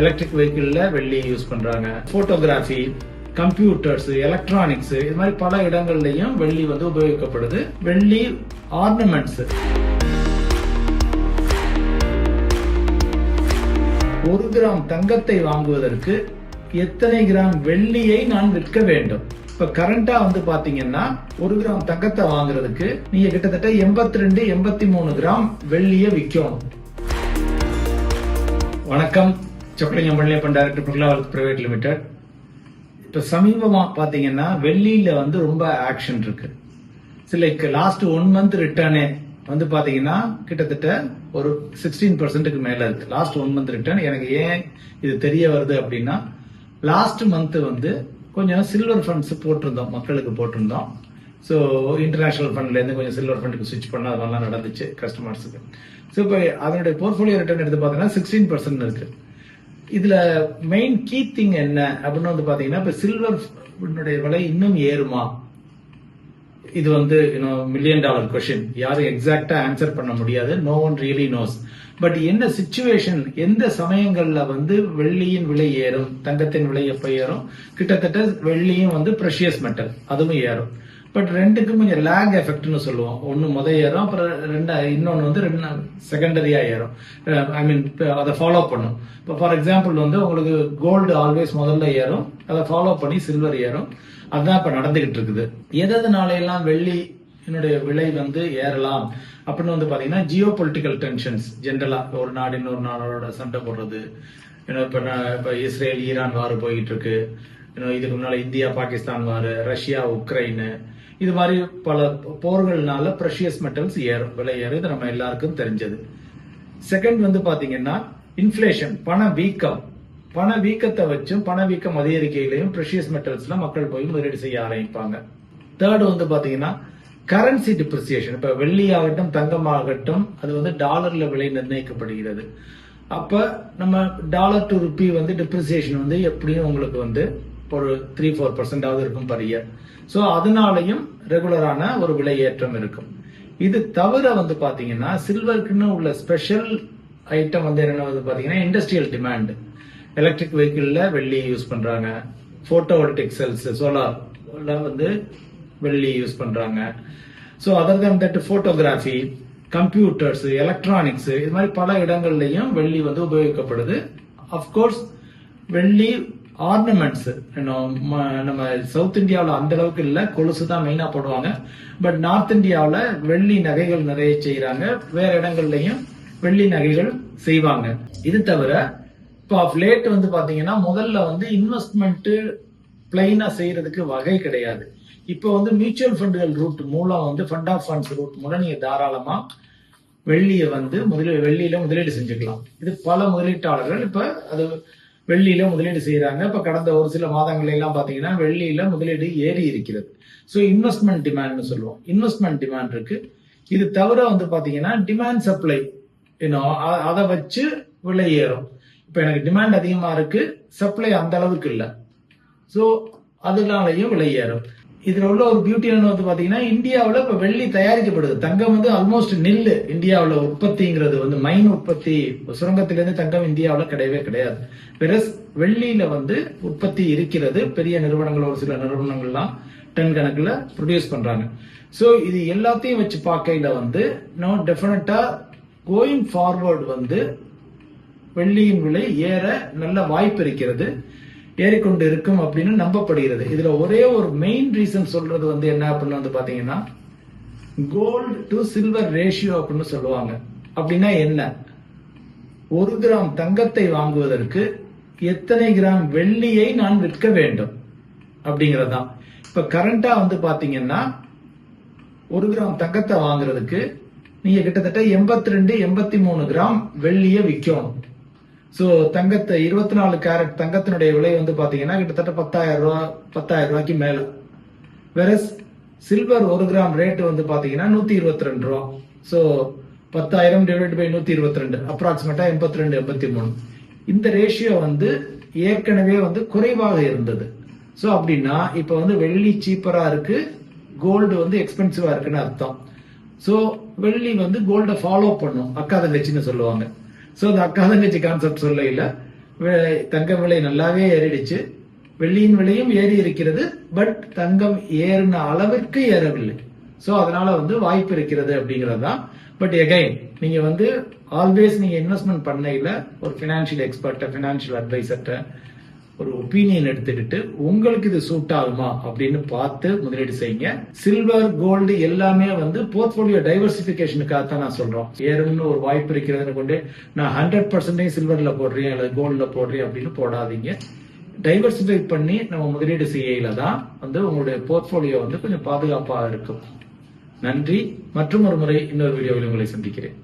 Electric வெஹிக்கிளில் வெள்ளி use பண்ணுறாங்க photography computers electronics இது மாதிரி பல இடங்கள்லையும் வெள்ளி வந்து உபயோகிக்கப்படுது. வெள்ளி ஆர்னமெண்ட்ஸ் ஒரு கிராம் தங்கத்தை வாங்குவதற்கு எத்தனை கிராம் வெள்ளியை நான் விற்க வேண்டும்? இப்ப கரண்டா வந்து பாத்தீங்கன்னா ஒரு கிராம் தங்கத்தை வாங்குறதுக்கு நீங்க கிட்டத்தட்ட எண்பத்தி ரெண்டு எண்பத்தி மூணு கிராம் வெள்ளிய விற்கணும். வணக்கம். Chockalingam Palliappan director Birla private limited இப்போ சமீபமாக பார்த்தீங்கன்னா வெள்ளியில் வந்து ரொம்ப ஆக்ஷன் இருக்கு. சில லாஸ்ட் ஒன் மந்த் ரிட்டர்னே வந்து பார்த்தீங்கன்னா கிட்டத்தட்ட ஒரு சிக்ஸ்டீன் பர்சன்ட்டுக்கு மேலே இருக்கு. லாஸ்ட் ஒன் மந்த் ரிட்டர்ன் எனக்கு ஏன் இது தெரிய வருது அப்படின்னா லாஸ்ட் மந்த் வந்து கொஞ்சம் சில்வர் ஃபண்ட்ஸ் போட்டிருந்தோம் மக்களுக்கு போட்டிருந்தோம். ஸோ இன்டர்நேஷனல் ஃபண்ட்லேருந்து கொஞ்சம் சில்வர் ஃபண்டுக்கு ஸ்விட்ச் பண்ண அதெல்லாம் நடந்துச்சு கஸ்டமர்ஸுக்கு ஸோ இப்போ அதனுடைய போர்ட்ஃபோலியோ ரிட்டர்ன் எடுத்து பார்த்தீங்கன்னா சிக்ஸ்டீன் பர்சன்ட் இருக்கு. இதுல மெயின் கீ திங் என்ன அப்படின்னு வந்து பாத்தீங்கன்னா இப்ப சில்வர் விலை இன்னும் ஏறுமா? இது வந்து மில்லியன் டாலர் கொஸ்டின் யாரும் எக்ஸாக்டா ஆன்சர் பண்ண முடியாது. No one really knows but என்ன சுச்சுவேஷன் எந்த சமயங்கள்ல வந்து வெள்ளியின் விலை ஏறும்? தங்கத்தின் விலை எப்ப ஏறும்? கிட்டத்தட்ட வெள்ளியும் வந்து ப்ரெஷியஸ் மெட்டல் அதுவும் ஏறும். பட் ரெண்டுக்கும் கொஞ்சம் லேக் எஃபெக்ட்னு சொல்லுவோம். ஒன்று முத ஏறும் அப்புறம் ரெண்டு இன்னொன்று வந்து ரெண்டு செகண்டரியாக ஏறும். Uh, ஐ மீன் அதை ஃபாலோ பண்ணும். இப்போ ஃபார் எக்ஸாம்பிள் வந்து உங்களுக்கு கோல்டு ஆல்வேஸ் முதல்ல ஏறும் அதை ஃபாலோ பண்ணி சில்வர் ஏறும். அதுதான் இப்போ நடந்துகிட்டு இருக்குது. எதனால நாளையெல்லாம் வெள்ளி என்னுடைய விலை வந்து ஏறலாம்? அப்படின்னு வந்து பார்த்தீங்கன்னா ஜியோ பொலிட்டிக்கல் டென்ஷன்ஸ் ஜென்ரலாக ஒரு நாடு இன்னொரு நாடோட சண்டை போடுறது. இப்ப இப்போ இஸ்ரேல் ஈரான் வார் போயிட்டு இருக்கு. இதுக்கு முன்னால் India Pakistan war Russia Ukraine. இது மாதிரி பல போர்கள்னால ப்ரெஷியஸ் மெட்டல்ஸ் ஏறும் விலை ஏறும் நம்ம எல்லாருக்கும் தெரிஞ்சது. செகண்ட் வந்து பாத்தீங்கன்னா இன்ஃபிளேஷன் பண வீக்கம் பண வீக்கத்தை வச்சும் பண வீக்கம் அதிகரிக்கையிலையும் ப்ரெஷியஸ் மெட்டல்ஸ்ல மக்கள் போய் முதலீடு செய்ய ஆரம்பிப்பாங்க. தேர்ட் வந்து பாத்தீங்கன்னா கரன்சி டிப்ரிசியேஷன் இப்ப வெள்ளி ஆகட்டும் தங்கம் ஆகட்டும் அது வந்து டாலர்ல விலை நிர்ணயிக்கப்படுகிறது. அப்ப நம்ம டாலர் டு ருப்பி வந்து டிப்ரிசியேஷன் வந்து எப்படியும் உங்களுக்கு வந்து ஒரு த்ரீ ஃபோர் பர்சன்டாவது இருக்கும் பர் இயர் ஸோ அதனாலையும் ரெகுலரான ஒரு விலை ஏற்றம் இருக்கும். இது தவிர வந்து பார்த்தீங்கன்னா சில்வருக்குன்னு உள்ள ஸ்பெஷல் ஐட்டம் வந்து என்ன வந்து பார்த்தீங்கன்னா இண்டஸ்ட்ரியல் டிமாண்ட் எலக்ட்ரிக் வெஹிக்கிளில் வெள்ளி யூஸ் பண்ணுறாங்க ஃபோட்டோவோல்டிக் செல்ஸ் சோலார்ல வந்து வெள்ளி யூஸ் பண்ணுறாங்க so other than that photography computers electronics இது மாதிரி பல இடங்கள்லையும் வெள்ளி வந்து உபயோகிக்கப்படுது. அஃப்கோர்ஸ் வெள்ளி ஆர்னமெண்ட்ஸ் நம்ம சவுத் இந்தியாவில் அந்த அளவுக்கு இல்லை. கொலுசு தான் மெயினாக போடுவாங்க. பட் நார்த் இந்தியாவில் வெள்ளி நகைகள் நிறைய செய்கிறாங்க வேற இடங்கள்லையும் வெள்ளி நகைகள் செய்வாங்க. இது தவிர இப்போ ஆஃப் லேட் வந்து பார்த்தீங்கன்னா முதல்ல வந்து இன்வெஸ்ட்மெண்ட்டு பிளைனாக செய்கிறதுக்கு வகை கிடையாது. இப்போ வந்து மியூச்சுவல் ஃபண்டுகள் ரூட் மூலம் வந்து ஃபண்ட் ஆஃப் ஃபண்ட்ஸ் ரூட் மூலம் நீங்கள் தாராளமாக வெள்ளியை வந்து முதலீடு வெள்ளியில முதலீடு செஞ்சுக்கலாம். இது பல முதலீட்டாளர்கள் இப்போ அது வெள்ளியில முதலீடு செய்யறாங்க இப்ப கடந்த ஒரு சில மாதங்கள் எல்லாம் பாத்தீங்கன்னா வெள்ளியில முதலீடு ஏறி இருக்கிறது. ஸோ இன்வெஸ்ட்மெண்ட் டிமாண்ட்னு சொல்லுவோம். இன்வெஸ்ட்மெண்ட் டிமாண்ட் இருக்கு. இது தவிர வந்து பாத்தீங்கன்னா டிமாண்ட் சப்ளை இன்னும் அதை வச்சு விலை ஏறும். இப்ப எனக்கு டிமாண்ட் அதிகமா இருக்கு. சப்ளை அந்த அளவுக்கு இல்லை. ஸோ அதனாலையும் விலை ஏறும். இதுல உள்ள ஒரு பியூட்டி என்ன வந்து பாத்தீங்கன்னா இந்தியாவில் இப்ப வெள்ளி தயாரிக்கப்படுது. தங்கம் வந்து ஆல்மோஸ்ட் நெல் இந்தியாவில் உற்பத்திங்கிறது வந்து மைன் உற்பத்தி சுரங்கத்திலிருந்து தங்கம் இந்தியாவில் கிடையவே கிடையாது. பெரஸ் வெள்ளியில வந்து உற்பத்தி இருக்கிறது. பெரிய நிறுவனங்கள் ஒரு சில நிறுவனங்கள்லாம் டன் கணக்குல ப்ரொடியூஸ் பண்றாங்க. ஸோ இது எல்லாத்தையும் வச்சு பார்க்கையில வந்து நோ டெஃபினட்டா கோயிங் ஃபார்வர்டு வந்து வெள்ளியின் விலை ஏற நல்ல வாய்ப்பு இருக்கிறது. ஏறிக்கொண்டு இருக்கும் அப்படின்னு நம்பப்படுகிறது. இதுல ஒரே ஒரு மெயின் ரீசன் சொல்றது வந்து என்ன அப்படின்னு வந்து பாத்தீங்கன்னா கோல்டு டு சில்வர் ரேஷியோ அப்படின்னு சொல்லுவாங்க. அப்படின்னா என்ன? ஒரு கிராம் தங்கத்தை வாங்குவதற்கு எத்தனை கிராம் வெள்ளியை நான் விற்க வேண்டும்? அப்படிங்கறதுதான். இப்ப கரண்டா வந்து பாத்தீங்கன்னா ஒரு கிராம் தங்கத்தை வாங்குறதுக்கு நீங்க கிட்டத்தட்ட எண்பத்தி ரெண்டு எண்பத்தி மூணு கிராம் வெள்ளிய விற்கணும். ஸோ தங்கத்தை இருபத்தி நாலு கேரட் தங்கத்தினுடைய விலை வந்து பாத்தீங்கன்னா கிட்டத்தட்ட பத்தாயிரம் ரூபா பத்தாயிரம் ரூபாய்க்கு மேல. வேற சில்வர் ஒரு கிராம் ரேட் வந்து பாத்தீங்கன்னா நூத்தி இருபத்தி ரெண்டு ரூபா. ஸோ பத்தாயிரம் டிவைட் பை நூத்தி இருபத்தி ரெண்டு அப்ராக்சிமேட்டா எண்பத்தி ரெண்டு எண்பத்தி மூணு இந்த ரேஷியோ வந்து ஏற்கனவே வந்து குறைவாக இருந்தது. ஸோ அப்படின்னா இப்ப வந்து வெள்ளி சீப்பரா இருக்கு கோல்டு வந்து எக்ஸ்பென்சிவா இருக்குன்னு அர்த்தம். ஸோ வெள்ளி வந்து கோல்டை ஃபாலோ பண்ணும் அக்கா தங்கச்சின்னு சொல்லுவாங்க. ஸோ அந்த அக்கா தங்கச்சி கான்செப்ட் சொல்ல தங்கம் விலை நல்லாவே ஏறிடுச்சு. வெள்ளியின் விலையும் ஏறி இருக்கிறது பட் தங்கம் ஏறின அளவிற்கு ஏறவில்லை. ஸோ அதனால வந்து வாய்ப்பு இருக்கிறது அப்படிங்கிறது தான். பட் எகைன் நீங்க வந்து ஆல்வேஸ் நீங்க இன்வெஸ்ட்மெண்ட் பண்ணையில ஒரு பினான்சியல் எக்ஸ்பர்ட்ட பினான்சியல் அட்வைசர்ட்ட ஒரு ஒப்பீனியன் எடுத்துக்கிட்டு உங்களுக்கு இது சூட் ஆகுமா? அப்படின்னு பார்த்து முதலீடு செய்யுங்க. சில்வர் கோல்டு எல்லாமே வந்து போர்ட்போலியோ டைவர்சிபிகேஷனுக்காக தான் நான் சொல்றோம். ஏறும்னு ஒரு வாய்ப்பு இருக்கிறதுன்னு கொண்டு நான் ஹண்ட்ரட் பர்சன்டேஜ் சில்வர்ல போடுறேன் அல்லது கோல்டுல போடுறேன் அப்படின்னு போடாதீங்க. டைவர்சிஃபை பண்ணி நம்ம முதலீடு செய்யல தான் வந்து உங்களுடைய போர்ட்போலியோ வந்து கொஞ்சம் பாதுகாப்பாக இருக்கும். நன்றி. மற்றும் ஒரு முறை இன்னொரு வீடியோவில் உங்களை சந்திக்கிறேன்.